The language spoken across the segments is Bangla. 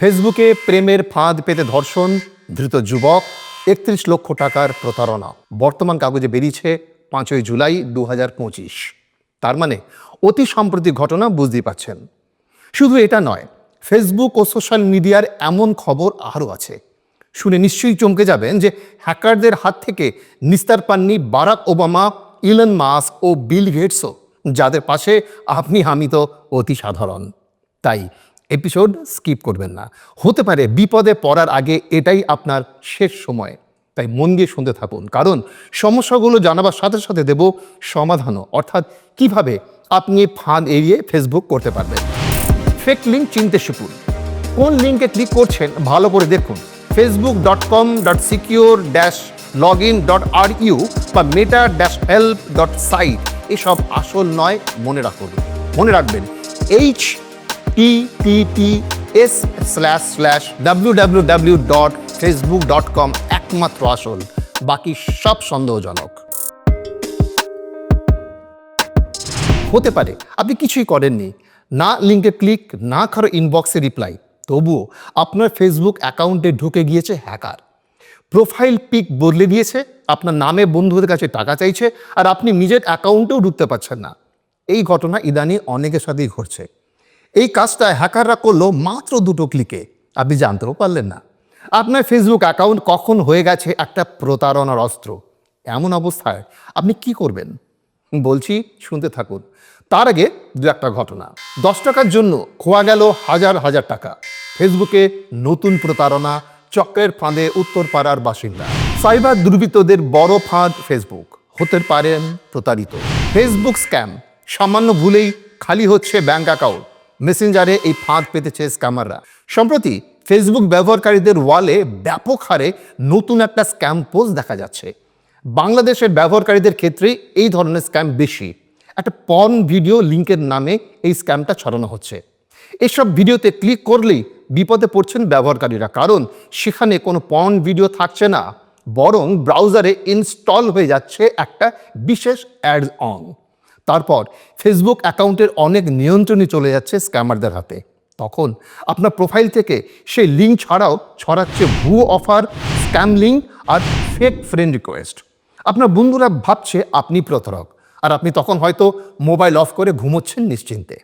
ফেসবুকে প্রেমের ফাঁদ পেতে ধর্ষণ, ধৃত যুবক, একত্রিশ লক্ষ টাকার প্রতারণা। বর্তমান কাগজে বেরিয়েছে পাঁচই জুলাই দু হাজার পঁচিশ। তার মানে অতি সাম্প্রতিক ঘটনা বুঝতেই পাচ্ছেন শুধু এটা নয়, ফেসবুক ও সোশ্যাল মিডিয়ার এমন খবর আরও আছে। শুনে নিশ্চয়ই চমকে যাবেন যে হ্যাকারদের হাত থেকে নিস্তার পাননি বারাক ওবামা, ইলন মাস্ক ও বিল গেটসও, যাদের পাশে আপনি আমি তো অতি সাধারণ। তাই এপিসোড স্কিপ করবেন না। হতে পারে বিপদে পড়ার আগে এটাই আপনার শেষ সময়। তাই মন দিয়ে শুনতে থাকুন। কারণ সমস্যাগুলো জানাবার সাথে সাথে দেব সমাধানও। অর্থাৎ কীভাবে আপনি ফাঁদ এড়িয়ে ফেসবুক করতে পারবেন। ফেক লিঙ্ক চিনতে শিখুন। কোন লিঙ্কে ক্লিক করছেন ভালো করে দেখুন। Facebook dot com dot secure dash log in dot R U বা Meta dash help dot site এসব আসল নয়, মনে রাখুন। মনে রাখবেন H T T T S slash slash W W W dot Facebook dot com একমাত্র আসল। বাকি সব সন্দেহজনক। হতে পারে, আপনি কিছুই করেননি। না লিঙ্কে ক্লিক, না কারও ইনবক্সে রিপ্লাই তবুও আপনার ফেসবুক অ্যাকাউন্টে ঢুকে গিয়েছে হ্যাকার। প্রোফাইল পিক বদলে দিয়েছে, আপনার নামে বন্ধুদের কাছে টাকা চাইছে, আর আপনি নিজের অ্যাকাউন্টেও ঢুকতে পারছেন না। এই ঘটনা ইদানি অনেকের সাথেই ঘটছে। এই কাজটা হ্যাকাররা করল মাত্র দুটো ক্লিকে আপনি জানতেও পারলেন না। আপনার ফেসবুক অ্যাকাউন্ট কখন হয়ে গেছে একটা প্রতারণার অস্ত্র? এমন অবস্থায় আপনি কি করবেন? বলছি, শুনতে থাকুন। তার আগে দু একটা ঘটনা। দশ টাকার জন্য খোয়া গেল হাজার হাজার টাকা। ফেসবুকে নতুন প্রতারণা, চক্রের ফাঁদে উত্তরপাড়ার বাসিন্দা। সাইবার দুর্বৃত্তদের বড় ফাঁদ ফেসবুক হতে পারেন প্রতারিত। ফেসবুক স্ক্যাম সামান্য ভুলেই খালি হচ্ছে ব্যাঙ্ক অ্যাকাউন্ট মেসেঞ্জারে এই ফাঁদ পেতেছে স্ক্যামাররা সম্প্রতি ফেসবুক ব্যবহারকারীদের ওয়ালে ব্যাপক হারে নতুন একটা স্ক্যাম পোস্ট দেখা যাচ্ছে। বাংলাদেশের ব্যবহারকারীদের ক্ষেত্রে এই ধরনের স্ক্যাম বেশি। একটা পর্ন ভিডিও লিঙ্কের নামে এই স্ক্যামটা ছড়ানো হচ্ছে। এসব ভিডিওতে ক্লিক করলেই বিপদে পড়ছেন ব্যবহারকারীরা, কারণ সেখানে কোনো পর্ন ভিডিও থাকছে না, বরং ব্রাউজারে ইনস্টল হয়ে যাচ্ছে একটা বিশেষ অ্যাডস অন তারপর ফেসবুক অ্যাকাউন্টের অনেক নিয়ন্ত্রণই চলে যাচ্ছে স্ক্যামারদের হাতে। তখন আপনার প্রোফাইল থেকে সেই লিঙ্ক ছাড়াও ছড়াচ্ছে ভুয়ো অফার স্ক্যাম লিঙ্ক আর ফেক ফ্রেন্ড রিকোয়েস্ট আপনার বন্ধুরা ভাবছে আপনি প্রতারক আর আপনি তখন হয়তো মোবাইল অফ করে ঘুমোচ্ছেন নিশ্চিন্তে।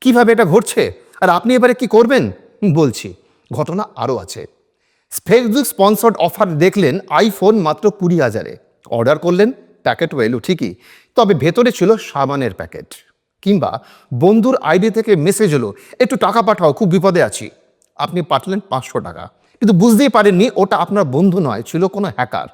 কীভাবে এটা ঘটছে? আর আপনি এবারে কি করবেন? বলছি। ঘটনা আরও আছে। ফেসবুক স্পন্সর্ড অফার দেখলেন আইফোন মাত্র কুড়ি হাজারে। অর্ডার করলেন প্যাকেটও এলো ঠিকই, তবে ভেতরে ছিল সাবানের প্যাকেট কিংবা বন্ধুর আইডি থেকে মেসেজ হলো একটু টাকা পাঠাও, খুব বিপদে আছি। আপনি পাঠালেন পাঁচশো টাকা। কিন্তু বুঝতেই পারেননি ওটা আপনার বন্ধু নয়, ছিল কোনো হ্যাকার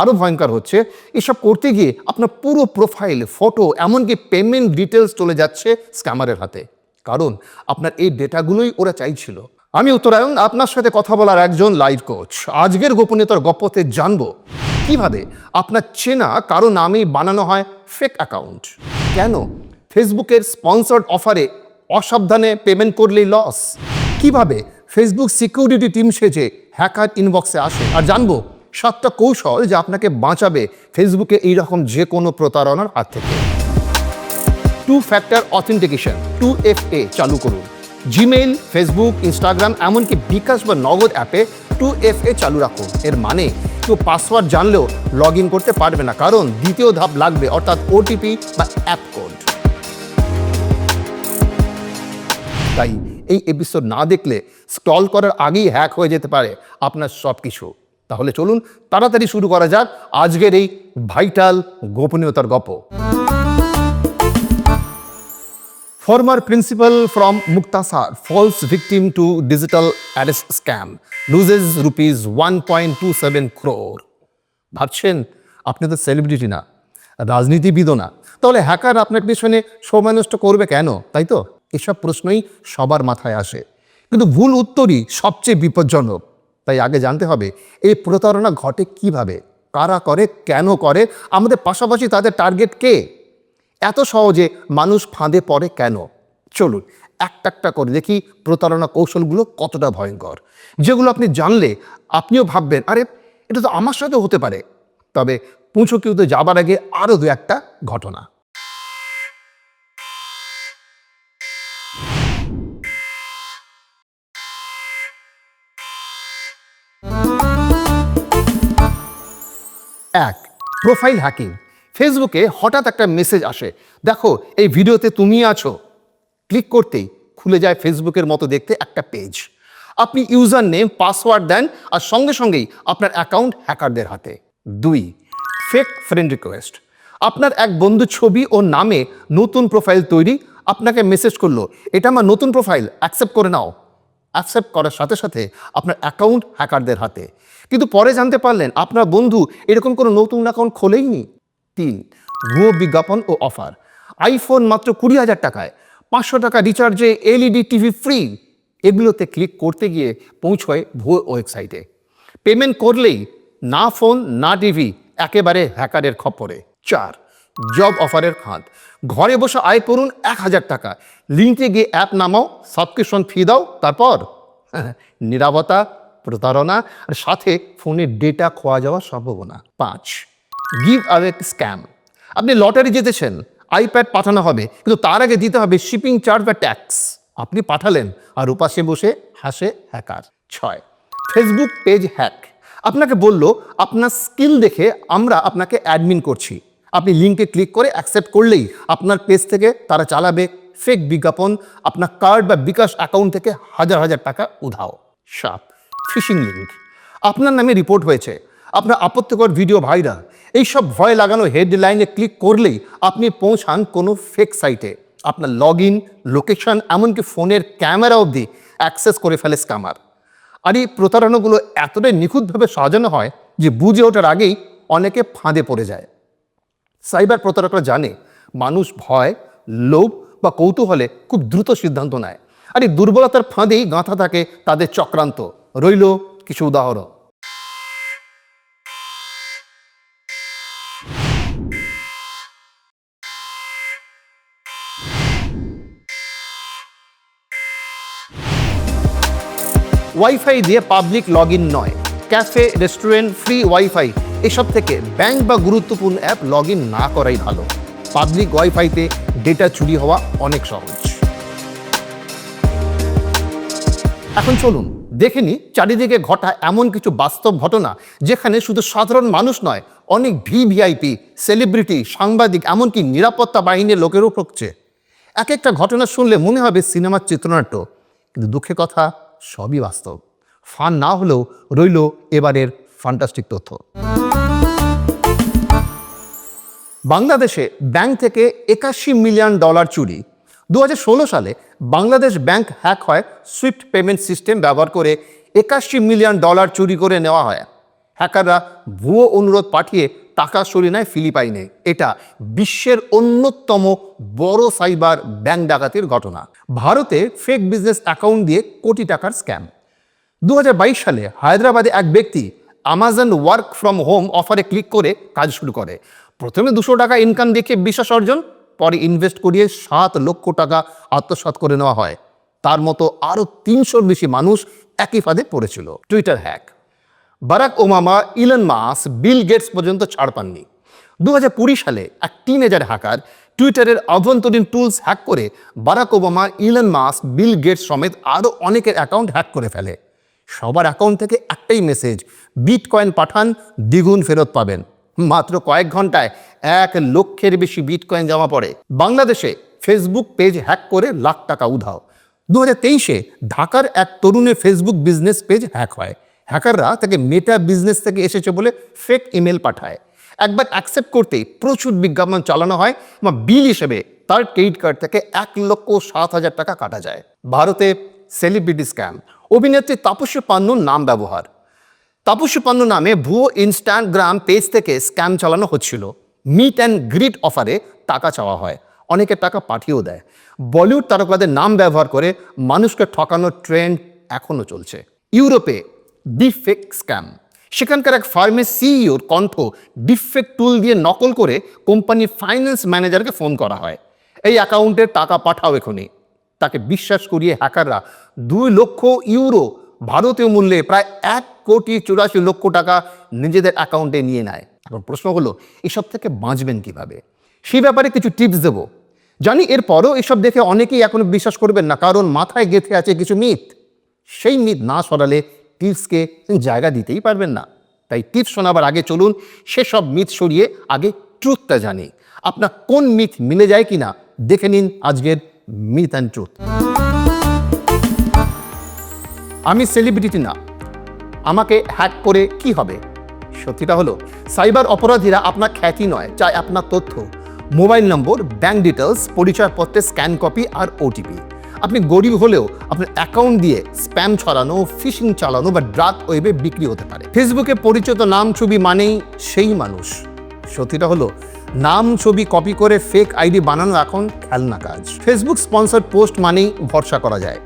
আরও ভয়ঙ্কর হচ্ছে, এসব করতে গিয়ে আপনার পুরো প্রোফাইল ফটো এমনকি পেমেন্ট ডিটেলস চলে যাচ্ছে স্ক্যামারের হাতে। কারণ আপনার এই ডেটাগুলোই ওরা চাইছিল। আমি উত্তরায়ণ, আপনার সাথে কথা বলার একজন লাইভ কোচ আজকের গোপনীয়তার গপ্পতে জানব কীভাবে আপনার চেনা কারও নামেই বানানো হয় ফেক অ্যাকাউন্ট কেন? ফেসবুকের স্পন্সর্ড অফারে অসাবধানে পেমেন্ট করলেই লস কীভাবে ফেসবুক সিকিউরিটি টিম সেজে হ্যাকার ইনবক্সে আসে? আর জানব, সাতটা কৌশল যা আপনাকে বাঁচাবে ফেসবুকে এইরকম যে কোনো প্রতারণার হাত থেকে। Two factor authentication two F A চালু করুন। জিমেইল ফেসবুক ইনস্টাগ্রাম এমনকি বিকাশ বা নগদ অ্যাপে টু এফ এ চালু রাখুন এর মানে কেউ পাসওয়ার্ড জানলেও লগ ইন করতে পারবে না, কারণ দ্বিতীয় ধাপ লাগবে, অর্থাৎ ওটিপি বা অ্যাপ কোড তাই এই এপিসোড না দেখলে স্টল করার আগেই হ্যাক হয়ে যেতে পারে আপনার সব কিছু তাহলে চলুন, তাড়াতাড়ি শুরু করা যাক আজকের এই ভাইটাল গোপনীয়তার গল্প। Former principal from Muktasar falls victim to digital arrest scam, loses rupees 1.27 crore. ভাবছেন আপনি তো সেলিব্রিটি না রাজনীতিবিদও না তাহলে হ্যাকার আপনার পেছনে সময় করবে কেন? তাই তো? এসব প্রশ্নই সবার মাথায় আসে। কিন্তু ভুল উত্তরই সবচেয়ে বিপজ্জনক। তাই আগে জানতে হবে এই প্রতারণা ঘটে কীভাবে? কারা করে কেন করে? আমাদের পাশাপাশি তাদের টার্গেট কে? এত সহজে মানুষ ফাঁদে পড়ে কেন? চলুন, একটা একটা করে দেখি প্রতারণা কৌশলগুলো কতটা ভয়ঙ্কর। যেগুলো আপনি জানলে আপনিও ভাববেন, আরে, এটা তো আমার সাথেও হতে পারে। তবে পুঁছো কিউতে যাবার আগে আরও দু একটা ঘটনা। এক, প্রোফাইল হ্যাকিং। ফেসবুকে হঠাৎ একটা মেসেজ আসে। দেখো, এই ভিডিওতে তুমি আছো। ক্লিক করতেই খুলে যায় ফেসবুকের মতো দেখতে একটা পেজ। আপনি ইউজার নেম পাসওয়ার্ড দেন আর সঙ্গে সঙ্গেই আপনার অ্যাকাউন্ট হ্যাকারদের হাতে। দুই, ফেক ফ্রেন্ড রিকোয়েস্ট। আপনার এক বন্ধু ছবি ও নামে নতুন প্রোফাইল তৈরি, আপনাকে মেসেজ করল, এটা আমার নতুন প্রোফাইল, অ্যাকসেপ্ট করে নাও। অ্যাকসেপ্ট করার সাথে সাথে আপনার অ্যাকাউন্ট হ্যাকারদের হাতে। কিন্তু পরে জানতে পারলেন, আপনার বন্ধু এরকম কোনো নতুন অ্যাকাউন্ট খোলেইনি। তিন, ভুয়ো বিজ্ঞাপন ও অফার। আইফোন মাত্র কুড়ি হাজার টাকায়। পাঁচশো টাকা রিচার্জে এলইডি, টিভি ফ্রি এগুলোতে ক্লিক করতে গিয়ে পৌঁছয় ভুয়ো ওয়েবসাইটে। পেমেন্ট করলেই না ফোন, না টিভি, একেবারে হ্যাকারের খপ্পরে। চার, জব অফারের খাত। ঘরে বসে আয় করুন এক হাজার টাকা। লিঙ্কে গিয়ে অ্যাপ নামাও, সাবস্ক্রিপশন ফি দাও, তারপর নিরাপত্তা, প্রতারণা, আর সাথে ফোনের ডেটা খোয়া যাওয়ার সম্ভাবনা। পাঁচ গিভ আওয়ে স্ক্যাম আপনি লটারি জিতেছেন আইপ্যাড পাঠানো হবে, কিন্তু তার আগে দিতে হবে শিপিং চার্জ বা ট্যাক্স আপনি পাঠালেন, আর উপাসে বসে হাসে হ্যাকার ছয় ফেসবুক পেজ হ্যাক আপনাকে বলল, আপনার স্কিল দেখে আমরা আপনাকে অ্যাডমিন করছি। আপনি লিঙ্কে ক্লিক করে অ্যাকসেপ্ট করলেই আপনার পেজ থেকে তারা চালাবে ফেক বিজ্ঞাপন, আপনার কার্ড বা বিকাশ অ্যাকাউন্ট থেকে হাজার হাজার টাকা উধাও। সাত ফিশিং লিঙ্ক আপনার নামে রিপোর্ট হয়েছে। আপনার আপত্তিকর ভিডিও ভাইরাল এইসব ভয় লাগানো হেডলাইনে ক্লিক করলেই আপনি পৌঁছান কোনো ফেক সাইটে আপনার লগ ইন লোকেশন এমনকি ফোনের ক্যামেরা অবধি অ্যাক্সেস করে ফেলে স্ক্যামার আর এই প্রতারণাগুলো এতটাই নিখুঁতভাবে সাজানো হয় যে বুঝে ওঠার আগেই অনেকে ফাঁদে পড়ে যায়। সাইবার প্রতারকরা জানে, মানুষ ভয়, লোভ বা কৌতূহলে খুব দ্রুত সিদ্ধান্ত নেয়। আর এই দুর্বলতার ফাঁদেই গাঁথা থাকে তাদের চক্রান্ত। রইল কিছু উদাহরণ। ওয়াইফাই দিয়ে পাবলিক লগ নয়। ক্যাফে রেস্টুরেন্ট ফ্রি ওয়াইফাই এসব থেকে ব্যাংক বা গুরুত্বপূর্ণ অ্যাপ লগ না করাই ভালো। পাবলিক ওয়াইফাইতে ডেটা চুরি হওয়া অনেক সহজ। এখন চলুন, দেখে নি চারিদিকে ঘটা এমন কিছু বাস্তব ঘটনা যেখানে শুধু সাধারণ মানুষ নয়, অনেক ভি ভিভিআইপি সেলিব্রিটি সাংবাদিক, এমনকি নিরাপত্তা বাহিনীর লোকেরও ঠকছে। এক একটা ঘটনা শুনলে মনে হবে সিনেমার চিত্রনাট্য, কিন্তু দুঃখের কথা সবই বাস্তব। ফান না হলেও রইল এবারের ফান্টাস্টিক তথ্য। বাংলাদেশে ব্যাংক থেকে একাশি মিলিয়ন ডলার চুরি। দু হাজার ষোলো সালে বাংলাদেশ ব্যাংক হ্যাক হয়, সুইফট পেমেন্ট সিস্টেম ব্যবহার করে একাশি মিলিয়ন ডলার চুরি করে নেওয়া হয়। হ্যাকাররা ভুয়ো অনুরোধ পাঠিয়ে টাকা সরিয়ে নেয় ফিলিপাইনে এটা বিশ্বের অন্যতম বড় সাইবার ব্যাংক ডাকাতির ঘটনা। ভারতে ফেক বিজনেস অ্যাকাউন্ট দিয়ে কোটি টাকার স্ক্যাম দু হাজার বাইশ সালে হায়দ্রাবাদে এক ব্যক্তি আমাজন ওয়ার্ক ফ্রম হোম অফারে ক্লিক করে কাজ শুরু করে। প্রথমে দুশো টাকা ইনকাম দেখে বিশ্বাস অর্জন, পরে ইনভেস্ট করিয়ে সাত লক্ষ টাকা আত্মসাৎ করে নেওয়া হয়। তার মতো আরও তিনশোর বেশি মানুষ একই ফাঁদে পড়েছিল। Twitter hack Barack Obama, Elon Musk Bill Gates পর্যন্ত ছাড় পাননি। দু হাজার কুড়ি সালে এক টিনেজার হ্যাকার টুইটারের অভ্যন্তরীণ টুলস হ্যাক করে Barack Obama, Elon Musk Bill Gates সমেত আরও অনেকের অ্যাকাউন্ট হ্যাক করে ফেলে। সবার অ্যাকাউন্ট থেকে একটাই মেসেজ বিট কয়েন পাঠান, দ্বিগুণ ফেরত পাবেন। মাত্র কয়েক ঘন্টায় এক লক্ষের বেশি বিট কয়েন জমা পড়ে। বাংলাদেশে ফেসবুক পেজ হ্যাক করে লাখ টাকা উধাও। দু হাজার তেইশে ঢাকার এক তরুণের ফেসবুক বিজনেস পেজ হ্যাক হয়। হ্যাকাররা তাকে মেটা বিজনেস থেকে এসেছে বলে ফেক ইমেল পাঠায়। একবার অ্যাকসেপ্ট করতেই প্রচুর বিজ্ঞাপন চালানো হয়, বা বিল হিসেবে তার ক্রেডিট কার্ড থেকে এক লক্ষ সাত হাজার টাকা কাটা যায়। ভারতে সেলিব্রিটি স্ক্যাম অভিনেত্রী তাপস্য পান্নুর নাম ব্যবহার। তাপস্য পান্নু নামে ভুয়ো ইনস্টাগ্রাম পেজ থেকে স্ক্যাম চালানো হচ্ছিল। মিট অ্যান্ড গ্রিট অফারে টাকা চাওয়া হয়। অনেকে টাকা পাঠিয়েও দেয়। বলিউড তারকাদের নাম ব্যবহার করে মানুষকে ঠকানোর ট্রেন্ড এখনও চলছে। ইউরোপে ডিফেক স্ক্যাম। সেখানকার এক ফার্মের সিইওর কণ্ঠ ডিফেক্ট টুল দিয়ে নকল করে কোম্পানির ফাইন্যান্স ম্যানেজারকে ফোন করা হয়। এই অ্যাকাউন্টের টাকা পাঠাও এখনই। তাকে বিশ্বাস করিয়ে হ্যাকাররা দুই লক্ষ ইউরো ভারতীয় মূল্যে প্রায় এক কোটি চুরাশি লক্ষ টাকা নিজেদের অ্যাকাউন্টে নিয়ে নেয়। এখন প্রশ্ন হলো, এসব থেকে বাঁচবেন কীভাবে? সেই ব্যাপারে কিছু টিপস দেবো। জানি এরপরও এসব দেখে অনেকেই এখনও বিশ্বাস করবেন না, কারণ মাথায় গেঁথে আছে কিছু মিথ। সেই মিথ না সরালে টিপসকে জায়গা দিতেই পারবেন না। তাই টিপস শোনাবার আগে চলুন সেসব মিথ সরিয়ে আগে ট্রুথটা জানি। আপনার কোন মিথ মিলে যায় কিনা দেখে নিন আজকের মিথ অ্যান্ড ট্রুথ আমি সেলিব্রিটি না। আমাকে হ্যাক করে কি হবে? সত্যিটা হলো সাইবার অপরাধীরা আপনার খ্যাতি নয়, চাই আপনার তথ্য। মোবাইল নম্বর ব্যাংক ডিটেলস পরিচয়পত্রের স্ক্যান কপি আর ওটিপি আপনি গরিব হলেও আপনার অ্যাকাউন্ট দিয়ে স্প্যাম ছড়ানো ফিশিং চালানো বা ড্রাগ ওয়েবে বিক্রি হতে পারে। ফেসবুকে পরিচিত নাম, ছবি মানেই সেই মানুষ। সত্যিটা হলো, নাম, ছবি কপি করে ফেক আইডি বানানো এখন খেলনা কাজ। ফেসবুক স্পন্সর পোস্ট মানেই ভরসা করা যায়।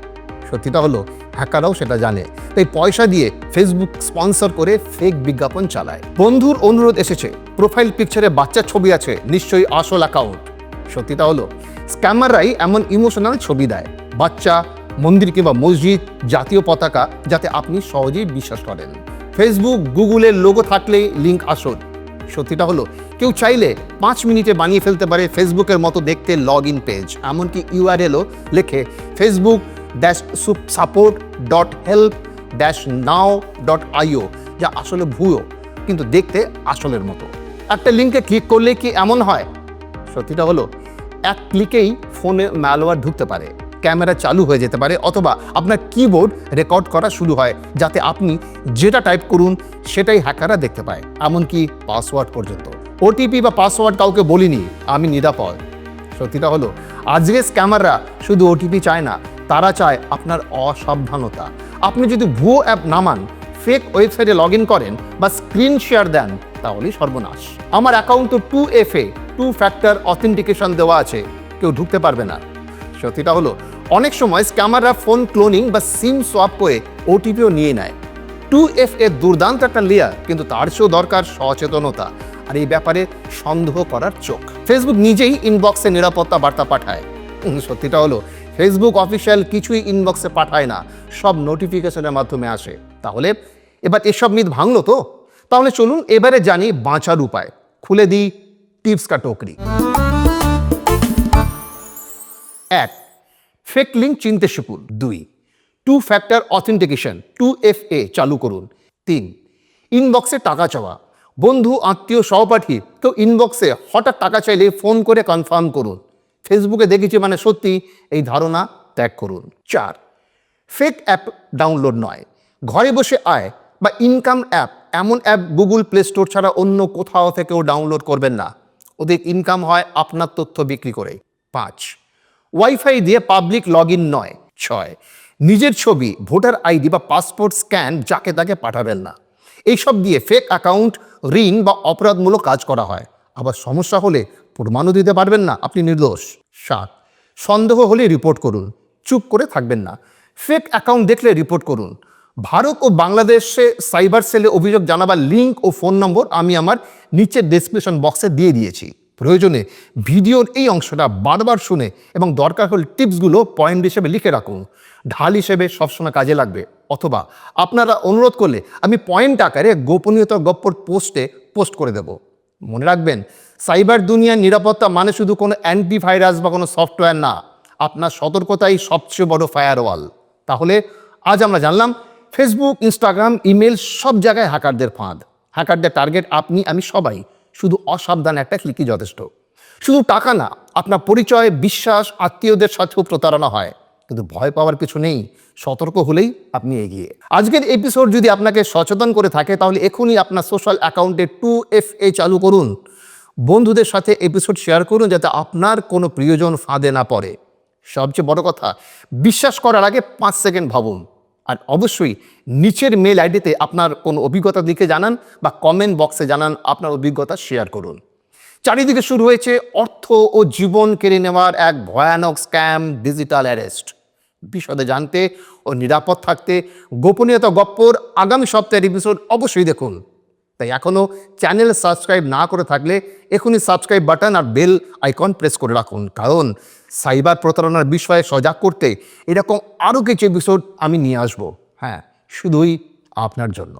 সত্যিটা হলো, হ্যাকাররাও সেটা জানে। তাই পয়সা দিয়ে ফেসবুক স্পন্সর করে ফেক বিজ্ঞাপন চালায়। বন্ধুর অনুরোধ এসেছে প্রোফাইল পিকচারে বাচ্চার ছবি আছে, নিশ্চয়ই আসল অ্যাকাউন্ট সত্যিটা হলো স্ক্যামাররাই এমন ইমোশনাল ছবি দেয়। বাচ্চা, মন্দির কিংবা মসজিদ, জাতীয় পতাকা, যাতে আপনি সহজেই বিশ্বাস করেন। ফেসবুক গুগলের লোগো থাকলেই লিঙ্ক আসল। সত্যিটা হলো, কেউ চাইলে পাঁচ মিনিটে বানিয়ে ফেলতে পারে ফেসবুকের মতো দেখতে লগ ইন পেজ এমনকি ইউআরএলও লেখে Facebook dash soup support dot help dash now dot IO যা আসলে ভুয়ো, কিন্তু দেখতে আসলের মতো। একটা লিঙ্কে ক্লিক করলে কি এমন হয়? সত্যিটা হলো, এক ক্লিকেই ফোনে ম্যালওয়ার ঢুকতে পারে। ক্যামেরা চালু হয়ে যেতে পারে অথবা আপনার কিবোর্ড রেকর্ড করা শুরু হয়, যাতে আপনি যেটা টাইপ করুন সেটাই হ্যাকাররা দেখতে পায়, এমনকি পাসওয়ার্ড পর্যন্ত। ওটিপি বা পাসওয়ার্ড কাউকে বলিনি, আমি নিরাপদ। সত্যিটা হলো, আজকে স্ক্যামাররা শুধু ওটিপি চায় না, তারা চায় আপনার অসাবধানতা। আপনি যদি ভুয়ো অ্যাপ নামান ফেক ওয়েবসাইটে লগ ইন করেন বা স্ক্রিন শেয়ার দেন তাহলে সর্বনাশ। আমার অ্যাকাউন্ট তো two F A two factor authentication দেওয়া আছে, কেউ ঢুকতে পারবে না। সত্যিটা হলো অনেক সময় স্ক্যামাররা ফোন ক্লোনিং বা সিম সোয়াপ করে ওটিপিও নিয়ে নেয়। টু এফ এর দুর্দান্ত একটা লেয়ার কিন্তু তার চেয়েও দরকার সচেতনতা আর এই ব্যাপারে সন্দেহ করার চোখ। ফেসবুক নিজেই ইনবক্সে নিরাপত্তা বার্তা পাঠায়। সত্যিটা হলো ফেসবুক অফিসিয়াল কিছুই ইনবক্সে পাঠায় না, সব নোটিফিকেশনের মাধ্যমে আসে। তাহলে এবার এসব মিথ ভাঙলো তো? তাহলে চলুন এবারে জানি বাঁচার উপায়। খুলে দিই টিপস কা টোকরি। এক ফেক লিঙ্ক চিনতে শিখুন। দুই, two factor authentication, two F A চালু করুন। তিন, ইনবক্সে টাকা চাওয়া। বন্ধু, আত্মীয়, সহপাঠী কেউ ইনবক্সে হঠাৎ টাকা চাইলে ফোন করে কনফার্ম করুন। ফেসবুকে দেখেছি মানে সত্যি, এই ধারণা ত্যাগ করুন। চার, ফেক অ্যাপ ডাউনলোড নয়। ঘরে বসে আয় বা ইনকাম অ্যাপ, এমন অ্যাপ গুগল প্লে স্টোর ছাড়া অন্য কোথাও থেকেও ডাউনলোড করবেন না। ওদের ইনকাম হয় আপনার তথ্য বিক্রি করে। পাঁচ ওয়াইফাই দিয়ে পাবলিক লগ ইন নয়, ছয়। নিজের ছবি, ভোটার আইডি বা পাসপোর্ট স্ক্যান যাকে তাকে পাঠাবেন না। এইসব দিয়ে ফেক অ্যাকাউন্ট ঋণ বা অপরাধমূলক কাজ করা হয়। আবার সমস্যা হলে প্রমাণও দিতে পারবেন না, আপনি নির্দোষ। সাত। সন্দেহ হলে রিপোর্ট করুন, চুপ করে থাকবেন না। ফেক অ্যাকাউন্ট দেখলে রিপোর্ট করুন। ভারত ও বাংলাদেশে সাইবার সেলে অভিযোগ জানাবার লিঙ্ক ও ফোন নম্বর আমি আমার নিচের ডেসক্রিপশন বক্সে দিয়ে দিয়েছি। প্রয়োজনে ভিডিওর এই অংশটা বারবার শুনে এবং দরকার হলে টিপসগুলো পয়েন্ট হিসেবে লিখে রাখুন। ঢাল হিসেবে সবসময় কাজে লাগবে। অথবা আপনারা অনুরোধ করলে আমি পয়েন্ট আকারে গোপনীয়তা গপ্পর পোস্টে পোস্ট করে দেব। মনে রাখবেন, সাইবার দুনিয়ার নিরাপত্তা মানে শুধু কোনো অ্যান্টিভাইরাস বা কোনো সফটওয়্যার না, আপনার সতর্কতাই সবচেয়ে বড় ফায়ারওয়াল। তাহলে আজ আমরা জানলাম, ফেসবুক, ইনস্টাগ্রাম, ইমেল সব জায়গায় হ্যাকারদের ফাঁদ। হ্যাকারদের টার্গেট আপনি, আমি সবাই। শুধু অসাবধান একটা ক্লিকই যথেষ্ট। শুধু টাকা না, আপনার পরিচয়, বিশ্বাস, আত্মীয়দের সাথেও প্রতারণা হয়। কিন্তু ভয় পাওয়ার কিছু নেই, সতর্ক হলেই আপনি এগিয়ে। আজকের এপিসোড যদি আপনাকে সচেতন করে থাকে, তাহলে এখনই আপনার সোশ্যাল অ্যাকাউন্টে টু এফ এ চালু করুন। বন্ধুদের সাথে এপিসোড শেয়ার করুন, যাতে আপনার কোনো প্রিয়জন ফাঁদে না পড়ে। সবচেয়ে বড় কথা, বিশ্বাস করার আগে পাঁচ সেকেন্ড ভাবুন। আর অবশ্যই নিচের মেল আইডিতে আপনার কোনো অভিজ্ঞতা দিকে জানান বা কমেন্ট বক্সে জানান, আপনার অভিজ্ঞতা শেয়ার করুন। চারিদিকে শুরু হয়েছে অর্থ ও জীবন কেড়ে নেওয়ার এক ভয়ানক স্ক্যাম ডিজিটাল অ্যারেস্ট বিশদে জানতে ও নিরাপদ থাকতে গোপনীয়তা গপ্পর আগামী সপ্তাহের এপিসোড অবশ্যই দেখুন। তাই এখনও চ্যানেল সাবস্ক্রাইব না করে থাকলে এখনই সাবস্ক্রাইব বাটন আর বেল আইকন প্রেস করে রাখুন। কারণ সাইবার প্রতারণার বিষয়ে সজাগ করতে এরকম আরও কিছু এপিসোড আমি নিয়ে আসব। হ্যাঁ শুধুই আপনার জন্য।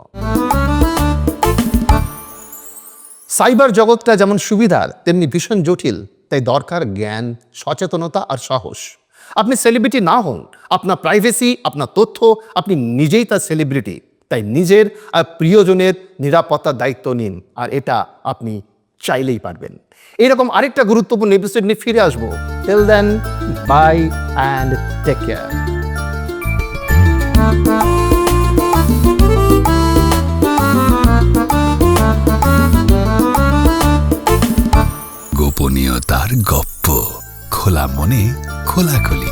সাইবার জগৎটা যেমন সুবিধার, তেমনি ভীষণ জটিল, তাই দরকার জ্ঞান, সচেতনতা আর সাহস। আপনি সেলিব্রিটি না হন, আপনার প্রাইভেসি আপনার তথ্য, আপনি নিজেই তার সেলিব্রিটি তাই নিজের আর প্রিয়জনের নিরাপত্তার দায়িত্ব নিন, আর এটা আপনি চাইলেই পারবেন। এরকম আরেকটা গুরুত্বপূর্ণ এপিসোড নিয়ে ফিরে আসব। Till then bye and take care গোপনীয়তার গপ্প, খোলা মনে খোলাখুলি।